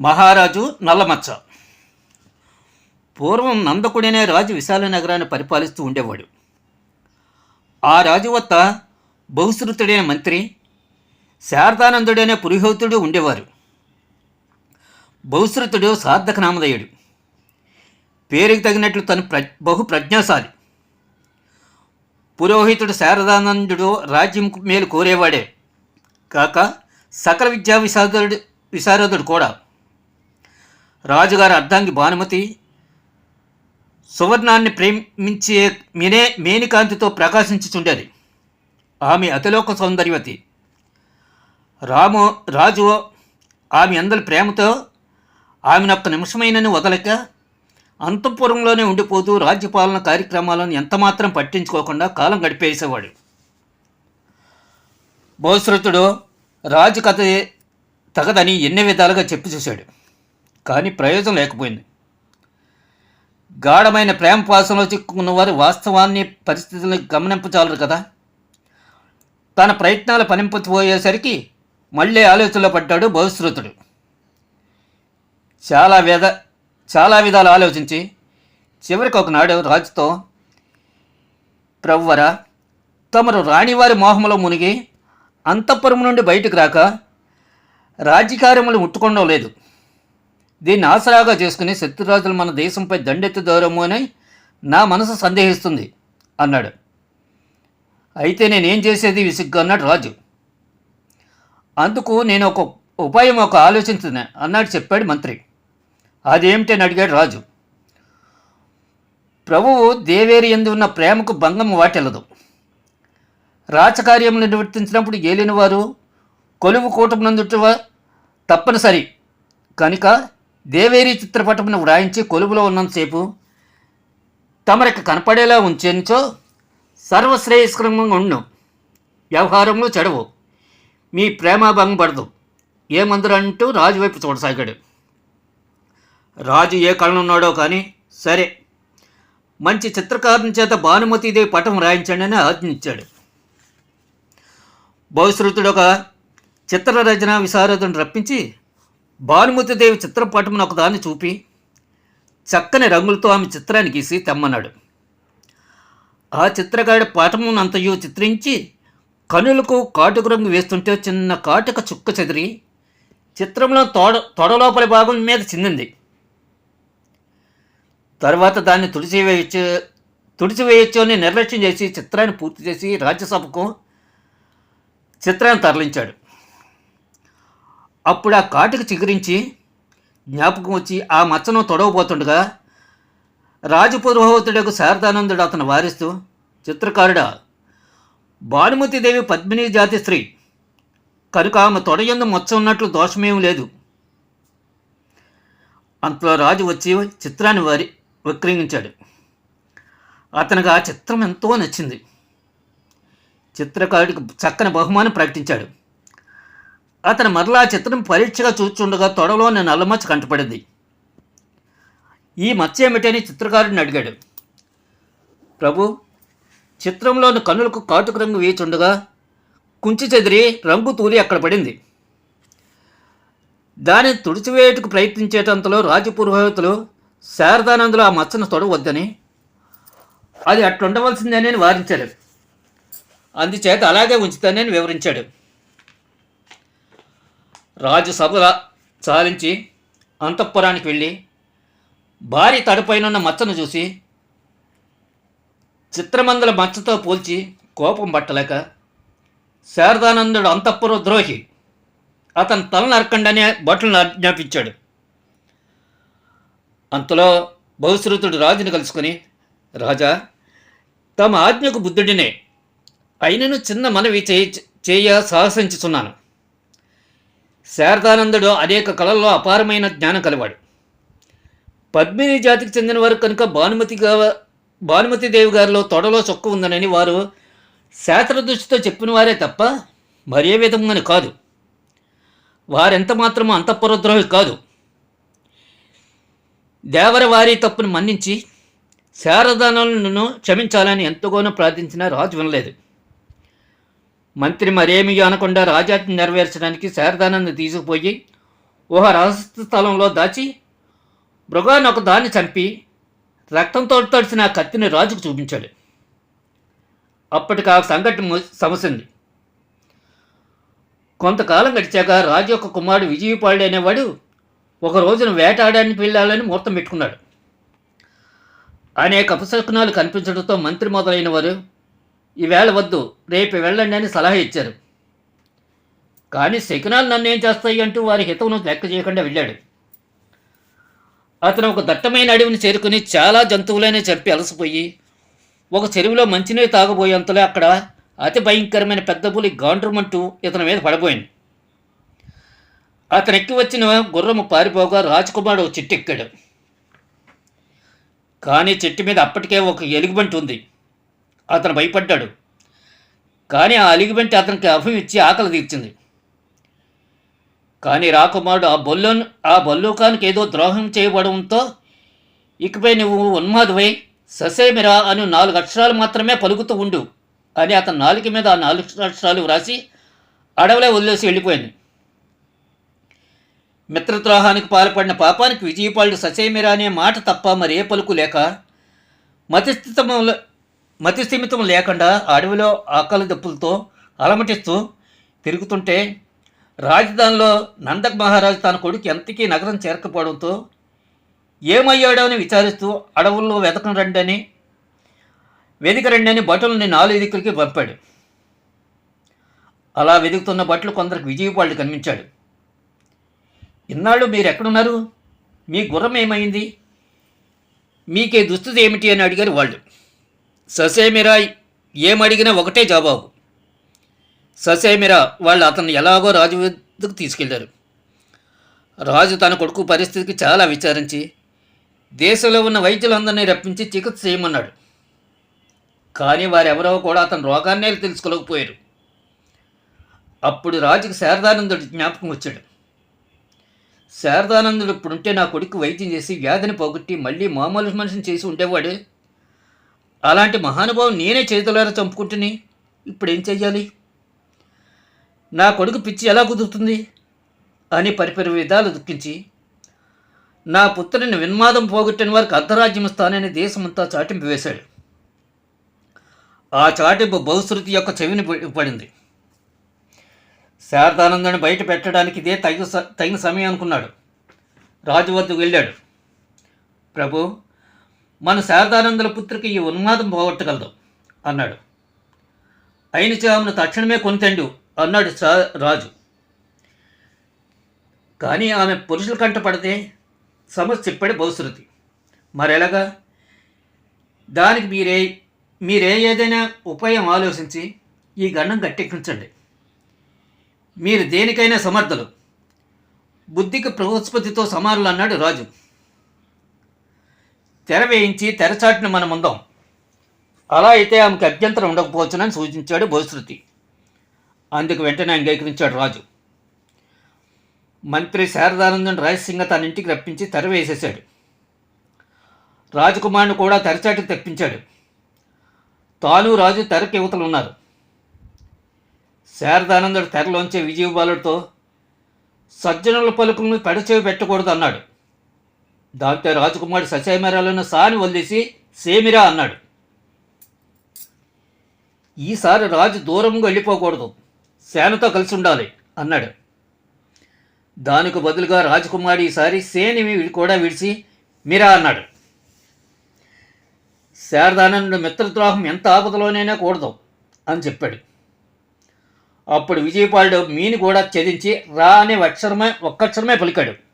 మహారాజు నల్లమచ్చ. పూర్వం నందకుడనే రాజు విశాల నగరాన్ని పరిపాలిస్తూ ఉండేవాడు. ఆ రాజు వద్ద బహుశ్రుతుడైన మంత్రి శారదానందుడనే పురోహితుడు ఉండేవారు. బహుశ్రుతుడు సార్థక నామధేయుడు పేరుకి తగినట్లు తను ప్ర బహు ప్రజ్ఞాశాలి. పురోహితుడు శారదానందుడు రాజ్యం మేలు కోరేవాడే. కాక సకల విద్యా విశారదుడు విశారదుడు కూడా. రాజుగారి అర్ధాంగి భానుమతి సువర్ణాన్ని ప్రేమించే మినే మేనికాంతితో ప్రకాశించుచుండేది. ఆమె అతిలోక సౌందర్యవతి. రాము రాజు ఆమె అందరి ప్రేమతో ఆమెను ఒక్క నిమిషమైనని వదలక అంతఃపురంలోనే ఉండిపోతూ రాజ్యపాలన కార్యక్రమాలను ఎంతమాత్రం పట్టించుకోకుండా కాలం గడిపేసేవాడు. భవిష్యత్తుడు రాజు కథ తగదని ఎన్ని విధాలుగా చెప్పి చూశాడు. కానీ ప్రయోజనం లేకపోయింది. గాఢమైన ప్రేమ పాసంలో చిక్కుకున్న వారు వాస్తవాన్ని పరిస్థితులను గమనింపచాలరు కదా. తన ప్రయత్నాలు పనింపపోయేసరికి మళ్ళీ ఆలోచనలో పడ్డాడు బహుశ్రుతుడు. చాలా విధ చాలా విధాలు ఆలోచించి చివరికి ఒకనాడు రాజుతో ప్రవ్వర తమరు రాణివారి మోహంలో మునిగి అంతఃపురం నుండి బయటకు రాక రాజకార్యములు ముట్టుకోవడం లేదు. దీన్ని ఆసరాగా చేసుకుని శత్రురాజులు మన దేశంపై దండెత్తుదారేమో అని నా మనసు సందేహిస్తుంది అన్నాడు. అయితే నేనేం చేసేది? విసిగ్గా అన్నాడు రాజు. అందుకు నేను ఒక ఉపాయం ఒక ఆలోచించిన అన్నాడు చెప్పాడు మంత్రి. అదేమిటని అడిగాడు రాజు. ప్రభువు దేవేరి ఎందు ఉన్న ప్రేమకు భంగం వాటెల్లదు. రాచకార్యములు నిర్వర్తించినప్పుడు ఏలినవారు కొలువు కూటమునందుట తప్పనిసరి. కనుక దేవేరి చిత్రపటమును వ్రాయించి కొలువులో ఉన్నంతసేపు తమరికి కనపడేలా ఉంచేంచో సర్వశ్రేయస్కరంగా ఉండు వ్యవహారంలో చెడవు. మీ ప్రేమ భంగపడదు. ఏమందరు అంటూ రాజు వైపు చూడసాగాడు. రాజు ఏ కళనున్నాడో కానీ సరే. మంచి చిత్రకారుని చేత భానుమతిదేవి పటం రాయించండి అని ఆజ్ఞించాడు. బహుశ్రుతుడు ఒక చిత్రరచన విశారదుని రప్పించి భానుమతిదేవి చిత్రపటమును ఒకదాన్ని చూపి చక్కని రంగులతో ఆమె చిత్రాన్ని గీసి తెమ్మన్నాడు. ఆ చిత్రకారుడి పటమునంతయు చిత్రించి కనులకు కాటుక రంగు వేస్తుంటే చిన్న కాటుక చుక్క చెదిరి చిత్రంలో తోడ తొడలోపలి భాగం మీద చిందింది తర్వాత దాన్ని తుడిచివేయచ్చు తుడిచివేయచ్చు అని నిర్లక్ష్యం చేసి చిత్రాన్ని పూర్తి చేసి రాజ్యసభకు చిత్రాన్ని తరలించాడు. అప్పుడు ఆ కాటుకు చిగురించి జ్ఞాపకం వచ్చి ఆ మచ్చను తొడవబోతుండగా రాజపురోహితుడకు శారదానందుడు అతను వారిస్తూ చిత్రకారుడా భానుమతిదేవి పద్మిని జాతి స్త్రీ. కనుక ఆమె తొడయందు మచ్చ ఉన్నట్లు దోషమేం లేదు. అంతలో రాజు వచ్చి చిత్రాన్ని వారి విక్రయించాడు అతనికి ఆ చిత్రం ఎంతో నచ్చింది. చిత్రకారుడికి చక్కని బహుమానం ప్రకటించాడు. అతను మరలా చిత్రం పరీక్షగా చూచుండగా తొడలోని నల్లమచ్చ కంటపడింది. ఈ మచ్చ ఏమిటని చిత్రకారుడిని అడిగాడు. ప్రభు చిత్రంలోని కన్నులకు కాటుక రంగు వేచుండగా కుంచి చెదిరి రంగు తూలి అక్కడ పడింది. దాన్ని తుడిచివేయటకు ప్రయత్నించేటంతలో రాజపురోహితులు శారదానందులు ఆ మచ్చను తొడవద్దని అది అట్లుండవలసిందని వారించాడు అందుచేత అలాగే ఉంచుతానని వివరించాడు. రాజు సభల చాలించి అంతఃపురానికి వెళ్ళి భారీ తడిపైనున్న మచ్చను చూసి చిత్రమందుల మచ్చతో పోల్చి కోపం పట్టలేక శారదానందుడు అంతఃపుర ద్రోహి. అతను తల నరకండనే భటులను ఆజ్ఞాపించాడు. అంతలో బహుశ్రుతుడు రాజుని కలుసుకొని రాజా తమ ఆజ్ఞకు బుద్ధుడినే. అయినను చిన్న మనవి చేయ చేయ సాహసించుచున్నాను. శారదానందుడు అనేక కళల్లో అపారమైన జ్ఞానం కలవాడు. పద్మిని జాతికి చెందిన వారు కనుక భానుమతి భానుమతి దేవి గారిలో తొడలో చొక్క ఉందనని వారు శాస్త్ర దృష్టితో చెప్పిన వారే తప్ప మరే విధంగాని కాదు. వారెంత మాత్రమూ అంతఃపురద్రోహి కాదు. దేవర వారి తప్పును మన్నించి శారదానందును క్షమించాలని ఎంతగానో ప్రార్థించినా రాజు వినలేదు. మంత్రి మరేమీ అనకుండా రాజాజ్ఞ నెరవేర్చడానికి శారదానంద్ తీసుకుపోయి ఊహ రహస్య స్థలంలో దాచి మృగాన్ని ఒక దాన్ని చంపి రక్తంతో తడిసిన ఆ కత్తిని రాజుకు చూపించాడు. అప్పటికి ఆ సంఘటన సమసింది. కొంతకాలం గడిచాక రాజు యొక్క కుమారుడు విజయపాడు అనేవాడు ఒక రోజున వేటాడడానికి వెళ్ళాలని ముహూర్తం పెట్టుకున్నాడు. అనేక అపశకునాలు కనిపించడంతో మంత్రి మొదలైన వారు ఈవేళ వద్దు రేపు వెళ్ళండి అని సలహా ఇచ్చారు. కానీ శకునాలు నన్ను ఏం చేస్తాయి అంటూ వారి హితమును లెక్క చేయకుండా వెళ్ళాడు. అతను ఒక దట్టమైన అడవిని చేరుకుని చాలా జంతువులనే చంపి అలసిపోయి ఒక చెరువులో మంచినీరు తాగబోయేంతలో అక్కడ అతి భయంకరమైన పెద్ద పులి గాండ్రమంటూ ఇతని మీద పడిపోయింది అతను ఎక్కి వచ్చిన గుర్రము పారిపోగా రాజకుమారుడు ఒక చెట్టు ఎక్కాడు. కానీ చెట్టు మీద అప్పటికే ఒక ఎలుగుబంటి ఉంది. అతను భయపడ్డాడు. కానీ ఆ ఎలుగుబంటి అతనికి అభయం ఇచ్చి ఆకలి తీర్చింది. కానీ రాకుమారుడు ఆ బొల్లు ఆ బల్లూకానికి ఏదో ద్రోహం చేయబడంతో ఇకపై నువ్వు ఉన్మాదువై ససేమిరా అని నాలుగు అక్షరాలు మాత్రమే పలుకుతూ ఉండు అని అతను నాలుక మీద ఆ నాలుగు అక్షరాలు వ్రాసి అడవిలో వదిలేసి వెళ్ళిపోయింది. మిత్రద్రోహానికి పాల్పడిన పాపానికి విజయపాలుడు ససేమిరా అనే మాట తప్ప మరి ఏ పలుకు లేక మతిస్థితము మతిస్థిమితం లేకుండా అడవిలో ఆకలి దప్పులతో అలమటిస్తూ తిరుగుతుంటే రాజధానిలో నందక్ మహారాజు తన కొడుకు ఎంతకీ నగరం చేరకపోవడంతో ఏమయ్యాడో అని విచారిస్తూ అడవుల్లో వెతకం రండి అని వెదిక రండి అని భటుల్ని నాలుగు దిక్కులకి పంపాడు. అలా వెతుకుతున్న భట్లు కొందరికి విజయపాళ్ళు కనిపించాడు. ఇన్నాళ్ళు మీరు ఎక్కడున్నారు మీ గుర్రం ఏమైంది? మీకే దుస్థితి ఏమిటి? అని అడిగారు వాళ్ళు. ససేమిరా ఏమడిగినా ఒకటే జవాబు. ససేమిరా వాళ్ళు అతన్ని ఎలాగో రాజు వద్దకు తీసుకెళ్ళారు. రాజు తన కొడుకు పరిస్థితికి చాలా విచారించి దేశంలో ఉన్న వైద్యులందరినీ రప్పించి చికిత్స చేయమన్నాడు. కానీ వారెవరో కూడా అతని రోగాన్నే తెలుసుకోలేకపోయారు. అప్పుడు రాజుకి శారదానందుడి జ్ఞాపకం వచ్చాడు. శారదానందుడు ఇప్పుడుంటే నా కొడుకు వైద్యం చేసి వ్యాధిని పోగొట్టి మళ్ళీ మామూలు మనిషిని చేసి ఉండేవాడే? అలాంటి మహానుభావం నేనే చేతులారా చంపుకుంటుని ఇప్పుడేం చెయ్యాలి? నా కొడుకు పిచ్చి ఎలా కుదురుతుంది? అని పరిపరి విధాలు దుఃఖించి నా పుత్రుని విన్మాదం పోగొట్టిన వారికి అర్ధరాజ్యం ఇస్తానని దేశమంతా చాటింపు వేశాడు. ఆ చాటింపు బహుశృతి యొక్క చెవిని పడింది. శారదానందని బయట పెట్టడానికి ఇదే తగిన స- తగిన సమయం అనుకున్నాడు. రాజు వద్దకు వెళ్ళాడు. ప్రభు మన శారదానందుల పుత్రికి ఈ ఉన్మాదం పోగొట్టగలదు అన్నాడు. అయిన చామును తక్షణమే కొనితెండు అన్నాడు సా- రాజు. కానీ ఆమె పురుషుల కంట పడితే సమస్య చెప్పాడు బహుశృతి మరెలాగా? దానికి మీరే మీరే ఏదైనా ఉపాయం ఆలోచించి ఈ గండం గట్టెక్కించండి మీరు దేనికైనా సమర్థులు. బుద్ధికి బృహస్పతితో సమానులు అన్నాడు రాజు. తెర వేయించి తెరచాటును మనం ఉందాం. అలా అయితే ఆమెకు అభ్యంతరం ఉండకపోవచ్చునని సూచించాడు భోశ్రుతి. అందుకు వెంటనే అంగీకరించాడు రాజు. మంత్రి శారదానందన్ రహస్యంగా తన ఇంటికి రప్పించి తెర వేసేశాడు. రాజకుమారుని కూడా తెరచాటుకు తెప్పించాడు. తాను రాజు తెరకి యువతలు ఉన్నారు. శారదానందుడు తెరలోంచే విజయబాలుడితో సజ్జనుల పలుకులను పెడచేవి పెట్టకూడదు అన్నాడు. దాంతో రాజకుమారుడు ససేమిరాలను సాని వదిలేసి సేమిరా అన్నాడు. ఈసారి రాజు దూరంగా వెళ్ళిపోకూడదు. సేనతో కలిసి ఉండాలి అన్నాడు. దానికి బదులుగా రాజకుమారి ఈసారి సేని కూడా విడిచి మీరా అన్నాడు. శారదానందుడు మిత్రద్రోహం ఎంత ఆపదలోనైనా కూడదు అని చెప్పాడు. అప్పుడు విజయపాలుడు మీని కూడా ఛేదించి రా అనే అక్షరమే ఒక్కక్షరమే పలికాడు.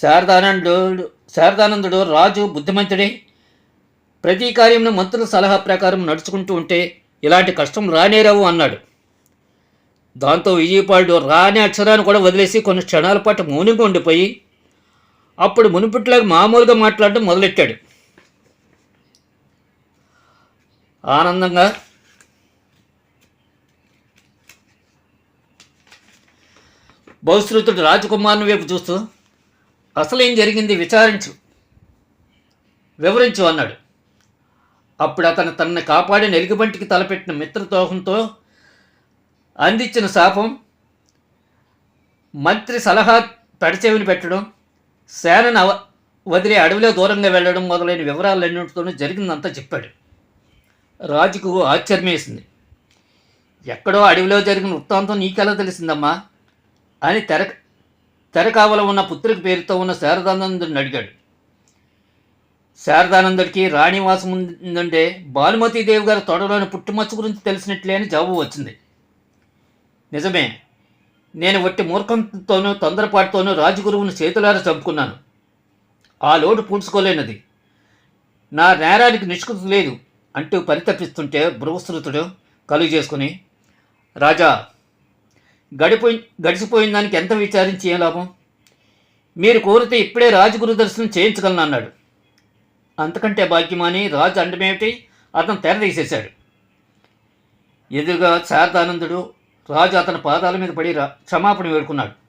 శారదానందుడు శారదానందుడు రాజు బుద్ధిమంతుడే. ప్రతి కార్యంను మంత్రుల సలహా ప్రకారం నడుచుకుంటూ ఉంటే ఇలాంటి కష్టం రానేరావు అన్నాడు. దాంతో విజయపాలుడు రాని అక్షరాన్ని కూడా వదిలేసి కొన్ని క్షణాల పాటు మౌనంగా ఉండిపోయి అప్పుడు మునుపట్లాగా మామూలుగా మాట్లాడడం మొదలెట్టాడు. ఆనందంగా బహుశ్రుతుడు రాజకుమారుని వైపు చూస్తూ అసలేం జరిగింది విచారించు. వివరించు అన్నాడు. అప్పుడు అతను తనని కాపాడి నెలుగుబంటికి తలపెట్టిన మిత్రతోహంతో అందించిన శాపం మంత్రి సలహా పెడచెవిని పెట్టడం సేనను అవ వదిలే అడవిలో దూరంగా వెళ్ళడం మొదలైన వివరాలన్నింటితోనూ జరిగిందంతా చెప్పాడు. రాజుకు ఆశ్చర్యం వేసింది ఎక్కడో అడవిలో జరిగిన వృత్తాంతం నీకెలా తెలిసిందమ్మా? అని తెర తెరకావల ఉన్న పుత్రికి పేరుతో ఉన్న శారదానందుడిని అడిగాడు. శారదానందుడికి రాణివాసం ఉందంటే భానుమతీదేవి గారి తొడలోని పుట్టుమచ్చ గురించి తెలిసినట్లే అని జవాబు వచ్చింది. నిజమే నేను వట్టి మూర్ఖంతోనూ తొందరపాటుతోనూ రాజగురువుని చేతులార చంపుకున్నాను. ఆ లోటు పూడ్చుకోలేనది. నా నేరానికి నిష్కృతి లేదు అంటూ పరితపిస్తుంటే బృహస్రుతుడు కలుగు చేసుకుని రాజా గడిపోయి గడిచిపోయిన దానికి ఎంత విచారించి ఏం లాభం? మీరు కోరితే ఇప్పుడే రాజుగురు దర్శనం చేయించగలను అన్నాడు. అంతకంటే భాగ్యమాని రాజు అండమేమిటి? అతను తెరదీసేశాడు ఎదురుగా శారదానందుడు రాజు అతని పాదాల మీద పడి రా క్షమాపణ వేడుకున్నాడు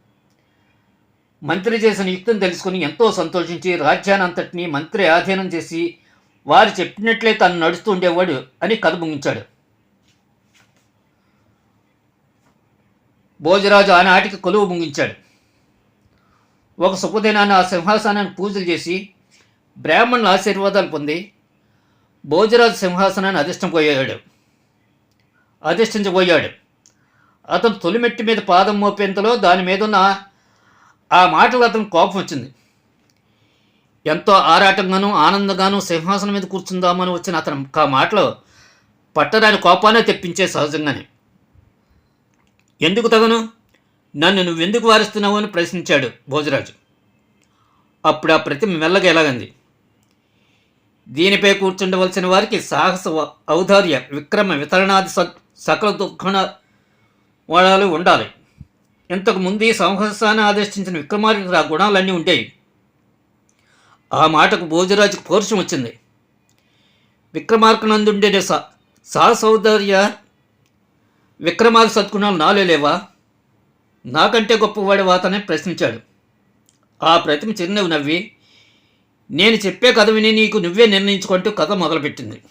మంత్రి చేసిన యుక్తిని తెలుసుకుని ఎంతో సంతోషించి రాజ్యానంతటినీ మంత్రి ఆధీనం చేసి వారు చెప్పినట్లే తను నడుస్తూ ఉండేవాడు అని కథ ముగించాడు భోజరాజు ఆనాటికి కొలువు ముగించాడు. ఒక శుభదినాన్ని ఆ సింహాసనాన్ని పూజలు చేసి బ్రాహ్మణుల ఆశీర్వాదాలు పొంది భోజరాజు సింహాసనాన్ని అధిష్టపోయాడు అధిష్ఠించబోయాడు. అతను తొలిమెట్టి మీద పాదం మోపేంతలో దాని మీద ఉన్న ఆ మాటలు అతను కోపం వచ్చింది. ఎంతో ఆరాటంగాను ఆనందంగాను సింహాసనం మీద కూర్చుందామని వచ్చిన అతను ఆ మాటలో పట్టరాని కోపాన్ని తెప్పించే సహజంగానే. ఎందుకు తగను? నన్ను నువ్వెందుకు వారిస్తున్నావు అని ప్రశ్నించాడు భోజరాజు. అప్పుడు ఆ ప్రతిమ మెల్లగా ఎలాగంది? దీనిపై కూర్చుండవలసిన వారికి సాహస ఔదార్య విక్రమ వితరణాది సకల దుఃఖణ వాడాలు ఉండాలి. ఇంతకు ముందు సంహసాన్ని ఆదేశించిన విక్రమార్కుడికి ఆ గుణాలన్నీ ఉండేవి ఆ మాటకు భోజరాజుకు పౌరుషం వచ్చింది. విక్రమార్కనందుండే స సాహసౌదార్య విక్రమాది సద్గుణాలు నాలో లేవా? నాకంటే గొప్పవాడి వాతనే ప్రశ్నించాడు. ఆ ప్రతిమ చిరునవ్వు నవ్వి నేను చెప్పే కథ విని నీకు నువ్వే నిర్ణయించుకుంటూ కథ మొదలుపెట్టింది.